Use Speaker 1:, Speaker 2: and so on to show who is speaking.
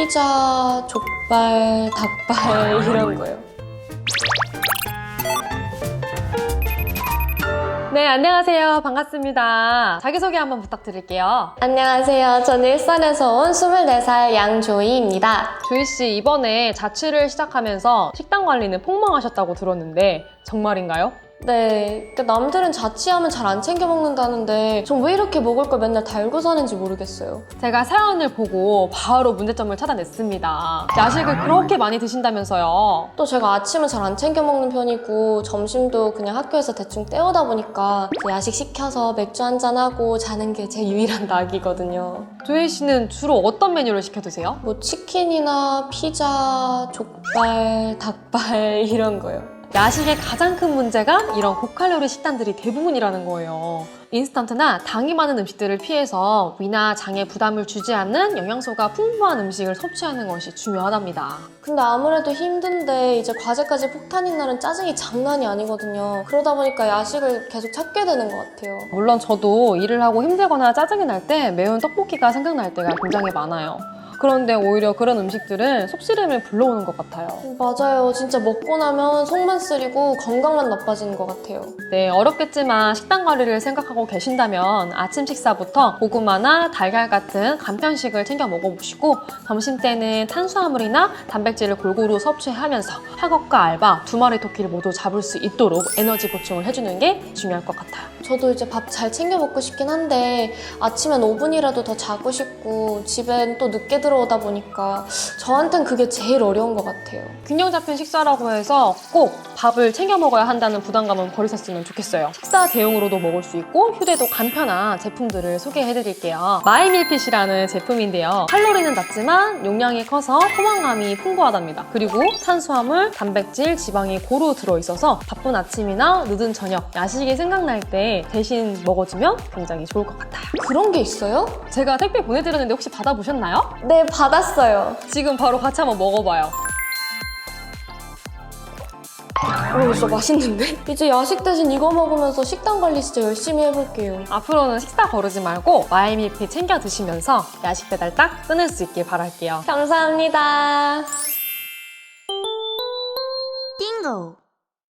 Speaker 1: 피자, 족발, 닭발 이런 거요.
Speaker 2: 네, 안녕하세요. 반갑습니다. 자기소개 한번 부탁드릴게요.
Speaker 1: 안녕하세요. 저는 일산에서 온 24살 양조이입니다.
Speaker 2: 조희 씨, 이번에 자취를 시작하면서 식단 관리는 폭망하셨다고 들었는데, 정말인가요?
Speaker 1: 네, 그 남들은 자취하면 잘 안 챙겨 먹는다는데 전 왜 이렇게 먹을 걸 맨날 달고 사는지 모르겠어요.
Speaker 2: 제가 사연을 보고 바로 문제점을 찾아냈습니다. 야식을 그렇게 많이 드신다면서요.
Speaker 1: 또 제가 아침은 잘 안 챙겨 먹는 편이고 점심도 그냥 학교에서 대충 때우다 보니까 그 야식 시켜서 맥주 한잔 하고 자는 게 제 유일한 낙이거든요.
Speaker 2: 조희 씨는 주로 어떤 메뉴를 시켜 드세요?
Speaker 1: 뭐 치킨이나 피자, 족발, 닭발 이런 거요.
Speaker 2: 야식의 가장 큰 문제가 이런 고칼로리 식단들이 대부분이라는 거예요. 인스턴트나 당이 많은 음식들을 피해서 위나 장에 부담을 주지 않는 영양소가 풍부한 음식을 섭취하는 것이 중요하답니다.
Speaker 1: 근데 아무래도 힘든데 이제 과제까지 폭탄인 날은 짜증이 장난이 아니거든요. 그러다 보니까 야식을 계속 찾게 되는 것 같아요.
Speaker 2: 물론 저도 일을 하고 힘들거나 짜증이 날 때 매운 떡볶이가 생각날 때가 굉장히 많아요. 그런데 오히려 그런 음식들은 속쓰림을 불러오는 것 같아요.
Speaker 1: 맞아요. 진짜 먹고 나면 속만 쓰리고 건강만 나빠지는 것 같아요.
Speaker 2: 네, 어렵겠지만 식단 관리를 생각하고 계신다면 아침 식사부터 고구마나 달걀 같은 간편식을 챙겨 먹어보시고 점심 때는 탄수화물이나 단백질을 골고루 섭취하면서 학업과 알바 두 마리 토끼를 모두 잡을 수 있도록 에너지 보충을 해주는 게 중요할 것 같아요.
Speaker 1: 저도 이제 밥 잘 챙겨 먹고 싶긴 한데 아침엔 5분이라도 더 자고 싶고 집엔 또 늦게 들어오다 보니까 저한텐 그게 제일 어려운 것 같아요.
Speaker 2: 균형 잡힌 식사라고 해서 꼭 밥을 챙겨 먹어야 한다는 부담감은 버리셨으면 좋겠어요. 식사 대용으로도 먹을 수 있고 휴대도 간편한 제품들을 소개해드릴게요. 마이밀핏이라는 제품인데요. 칼로리는 낮지만 용량이 커서 포만감이 풍부하답니다. 그리고 탄수화물, 단백질, 지방이 고루 들어있어서 바쁜 아침이나 늦은 저녁, 야식이 생각날 때 대신 먹어주면 굉장히 좋을 것 같아요.
Speaker 1: 그런 게 있어요?
Speaker 2: 제가 택배 보내드렸는데 혹시 받아보셨나요?
Speaker 1: 네, 받았어요.
Speaker 2: 지금 바로 같이 한번 먹어봐요.
Speaker 1: 오, 진짜 맛있는데? 이제 야식 대신 이거 먹으면서 식단 관리 진짜 열심히 해볼게요.
Speaker 2: 앞으로는 식사 거르지 말고 마이밀피 챙겨 드시면서 야식 배달 딱 끊을 수 있길 바랄게요.
Speaker 1: 감사합니다.
Speaker 3: 띵고